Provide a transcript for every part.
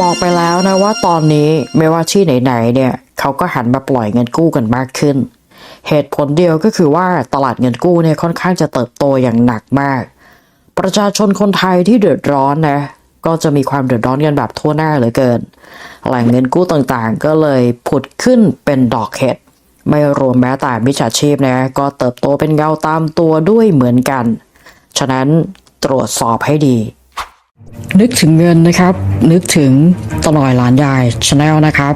บอกไปแล้วนะว่าตอนนี้ไม่ว่าที่ไหนๆเนี่ยเขาก็หันมาปล่อยเงินกู้กันมากขึ้น เหตุผลเดียวก็คือว่าตลาดเงินกู้เนี่ยค่อนข้างจะเติบโตอย่างหนักมาก ประชาชนคนไทยที่เดือดร้อนนะก็จะมีความเดือดร้อนกันแบบทั่วหน้าเหลือเกิน แหล่งเงินกู้ต่างๆ ก็เลยผุดขึ้นเป็นดอกเห็ดไม่รวมแม้แต่มิจฉาชีพนะก็เติบโตเป็นเงาตามตัวด้วยเหมือนกัน ฉะนั้นตรวจสอบให้ดี นึกถึงเงินนะครับ นึกถึงตลอยหลานยายชาแนลนะครับ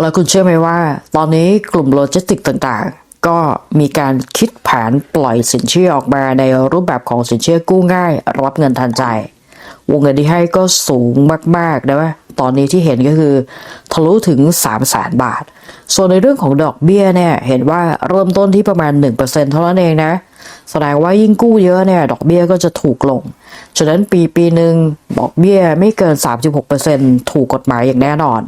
แล้วคุณเชื่อไหมว่า ตอนนี้กลุ่มโลจิสติกต่างๆ ก็มีการคิดแผนปล่อยสินเชื่อออกมาในรูปแบบของสินเชื่อกู้ง่าย รับเงินทันใจ วงเงินที่ให้ก็สูงมากๆนะว่า ตอนนี้ที่เห็นก็คือทะลุถึง3 0 0แสนบาท ส่วนในเรื่องของดอกเบี้ยเนี่ยเห็นว่าเริ่มต้นที่ประมาณ 1%เท่านั้นเองนะ แสดงว่ายิ่งกู้เยอะเนี่ยดอกเบี้ยก็จะถูกลง ฉะนั้นปีปีหนึ่งดอกเบี้ยไม่เกิน 36%ถูกกฎหมายอย่างแน่นอน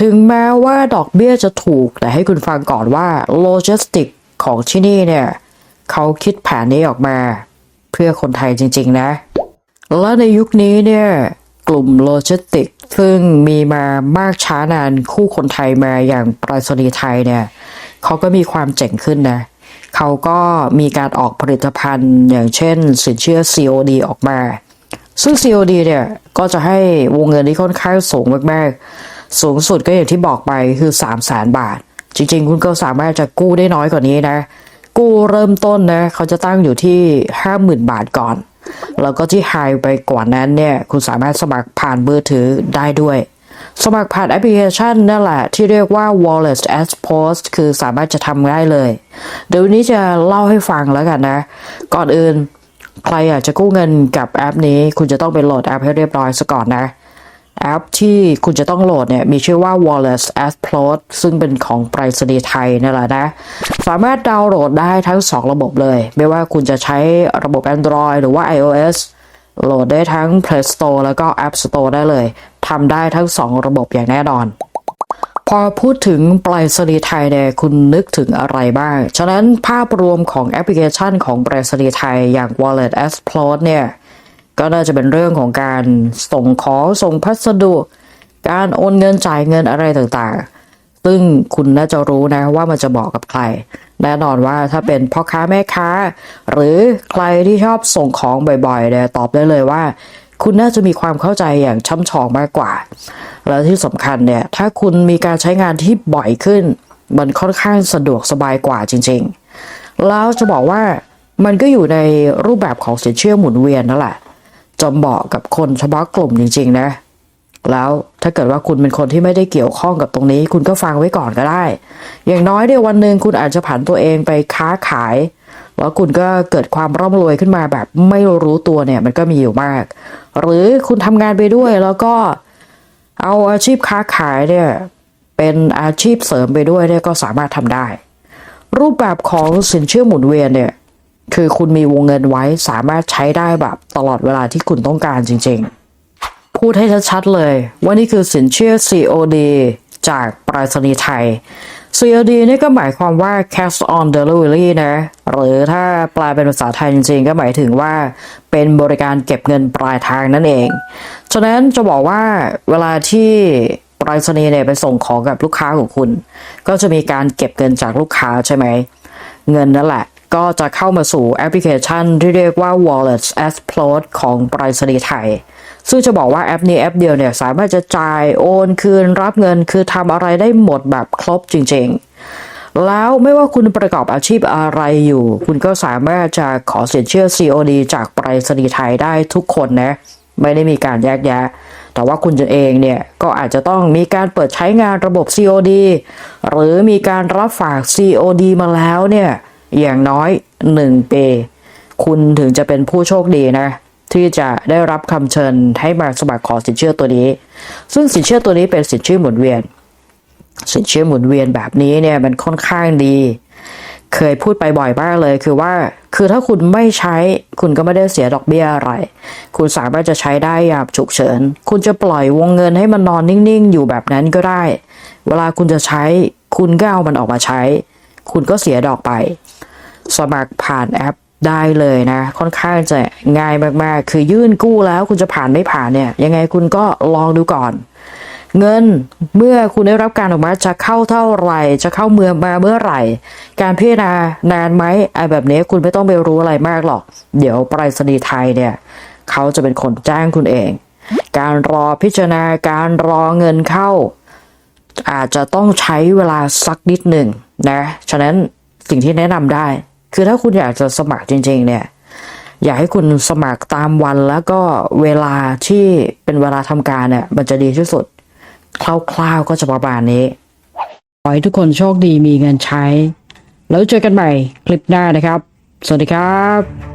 ถึงแม้ว่าดอกเบี้ยจะถูกแต่ให้คุณฟังก่อนว่าโลจิสติกของที่นี่เนี่ยเขาคิดแผนนี้ออกมาเพื่อคนไทยจริง ๆ นะ และในยุคนี้เนี่ยกลุ่มโลจิสติก ซึ่งมีมามากช้านานคู่คนไทยมาอย่างปรษณีย์ไทยเนี่ยเขาก็มีความเจ๋งขึ้นนะเขาก็มีการออกผลิตภัณฑ์อย่างเช่น สินเชื่อ COD ออกมา ซึ่ง COD เนี่ยก็จะให้วงเงินที่ค่อนข้างสูงมากๆ สูงสุดก็อย่างที่บอกไปคือ 3 0 0แสนบาท จริงๆ คุณก็สามารถจะกู้ได้น้อยกว่านี้นะ กู้เริ่มต้นนะเขาจะตั้งอยู่ที่ 50,000 บาทก่อน แล้วก็ที่ไฮไปกว่านั้นเนี่ย คุณสามารถสมัครผ่านมือถือได้ด้วย สมัครผ่านแอปพลิเคชันนั่นแหละ ที่เรียกว่า wallet as post คือสามารถจะทำได้เลย เดี๋ยววันนี้จะเล่าให้ฟังแล้วกันนะ ก่อนอื่น ใครอยากจะกู้เงินกับแอปนี้ คุณจะต้องไปโหลดแอปให้เรียบร้อยซะก่อนนะ แอปที่คุณจะต้องโหลดเนี่ยมีชื่อว่า Wallet as Plot ซึ่งเป็นของไปรษณีย์ไทยนั่แหละนะ สามารถดาวน์โหลดได้ทั้ง 2 ระบบเลย ไม่ว่าคุณจะใช้ระบบ Android หรือว่า iOS โหลดได้ทั้ง Play Store แล้วก็ App Store ได้เลยทำได้ทั้ง 2 ระบบอย่างแน่นอน พอพูดถึงไปรษณีย์ไทยเนี่ยคุณนึกถึงอะไรบ้าง ฉะนั้นภาพรวมของแอปพลิเคชันของไปรษณีย์ไทยอย่าง Wallet as Plot เนี่ย ก็น่าจะเป็นเรื่องของการส่งของส่งพัสดุ การโอนเงินจ่ายเงินอะไรต่างๆ ซึ่งคุณน่าจะรู้นะว่ามันจะบอกกับใคร แน่นอนว่าถ้าเป็นพ่อค้าแม่ค้า หรือใครที่ชอบส่งของบ่อยๆเนี่ยตอบได้เลยว่า คุณน่าจะมีความเข้าใจอย่างช่ำชองมากกว่า แล้วที่สำคัญเนี่ยถ้าคุณมีการใช้งานที่บ่อยขึ้น มันค่อนข้างสะดวกสบายกว่าจริง ๆ แล้วจะบอกว่ามันก็อยู่ในรูปแบบของสินเชื่อหมุนเวียนนั่นแหละ จะเหมาะกับคนเฉพาะกลุ่มจริง ๆ นะ แล้วถ้าเกิดว่าคุณเป็นคนที่ไม่ได้เกี่ยวข้องกับตรงนี้ คุณก็ฟังไว้ก่อนก็ได้ อย่างน้อยเดี๋ยววันหนึ่งคุณอาจจะผันตัวเองไปค้าขายแล้วคุณก็เกิดความร่ำรวยขึ้นมาแบบไม่รู้ตัวเนี่ยมันก็มีอยู่มาก หรือคุณทำงานไปด้วยแล้วก็เอาอาชีพค้าขายเนี่ยเป็นอาชีพเสริมไปด้วยเนี่ยก็สามารถทำได้ รูปแบบของสินเชื่อหมุนเวียนเนี่ย คือคุณมีวงเงินไว้สามารถใช้ได้แบบตลอดเวลาที่คุณต้องการจริงๆ พูดให้ชัดๆเลยว่านี่คือสินเชื่อ COD จากปรษณีย์ไทย COD นี่ก็หมายความว่า cash on delivery นะ หรือถ้าแปลเป็นภาษาไทยจริงๆ ก็หมายถึงว่าเป็นบริการเก็บเงินปลายทางนั่นเอง ฉะนั้นจะบอกว่าเวลาที่ไปรษณีย์เนี่ยไปส่งของกับลูกค้าของคุณ ก็จะมีการเก็บเงินจากลูกค้าใช่ไหม เงินนั่นแหละ ก็จะเข้ามาสู่แอปพลิเคชันที่เรียกว่า Wallet as Plot ของไปรษณีย์ไทย ซึ่งจะบอกว่าแอปนี้แอปเดียวเนี่ย สามารถจะจ่ายโอนคืนรับเงินคือทำอะไรได้หมดแบบครบจริง ๆแล้วไม่ว่าคุณประกอบอาชีพอะไรอยู่ คุณก็สามารถจะขอสินเชื่อ COD จากไปรษณีย์ไทยได้ทุกคนนะ ไม่ได้มีการแยกแยะ แต่ว่าคุณจะเองเนี่ย ก็อาจจะต้องมีการเปิดใช้งานระบบ COD หรือมีการรับฝาก COD มาแล้วเนี่ย อย่างน้อย1ปีคุณถึงจะเป็นผู้โชคดีนะ ที่จะได้รับคำเชิญให้มาสมัครขอสินเชื่อตัวนี้ ซึ่งสินเชื่อตัวนี้เป็นสินเชื่อหมุนเวียน สินเชื่อหมุนเวียนแบบนี้เนี่ยมันค่อนข้างดี เคยพูดไปบ่อยมากเลยคือว่าคือถ้าคุณไม่ใช้คุณก็ไม่ได้เสียดอกเบี้ยอะไร คุณสามารถจะใช้ได้ยามฉุกเฉิน คุณจะปล่อยวงเงินให้มันนอนนิ่งๆ อยู่แบบนั้นก็ได้ เวลาคุณจะใช้ คุณก็เอามันออกมาใช้ คุณก็เสียดอกไป สมัครผ่านแอปได้เลยนะ ค่อนข้างจะง่ายมากๆ คือยื่นกู้แล้วคุณจะผ่านไม่ผ่านเนี่ย ยังไงคุณก็ลองดูก่อน เงินเมื่อคุณได้รับการออกมาจะเข้าเท่าไหร่ จะเข้าเมืองมาเมื่อไหร่ การพิจารณานานไหมไอ้แบบนี้คุณไม่ต้องไปรู้อะไรมากหรอก เดี๋ยวไปรษณีย์ไทยเนี่ย เขาจะเป็นคนแจ้งคุณเอง การรอพิจารณาการรอเงินเข้า อาจจะต้องใช้เวลาสักนิดหนึ่งนะฉะนั้นสิ่งที่แนะนำได้ คือถ้าคุณอยากจะสมัครจริง ๆ เนี่ย อยากให้คุณสมัครตามวันแล้วก็เวลาที่เป็นเวลาทำการเนี่ยมันจะดีที่สุด คร่าวๆก็จะประมาณนี้ขอให้ทุกคนโชคดีมีเงินใช้ แล้วเจอกันใหม่คลิปหน้านะครับ สวัสดีครับ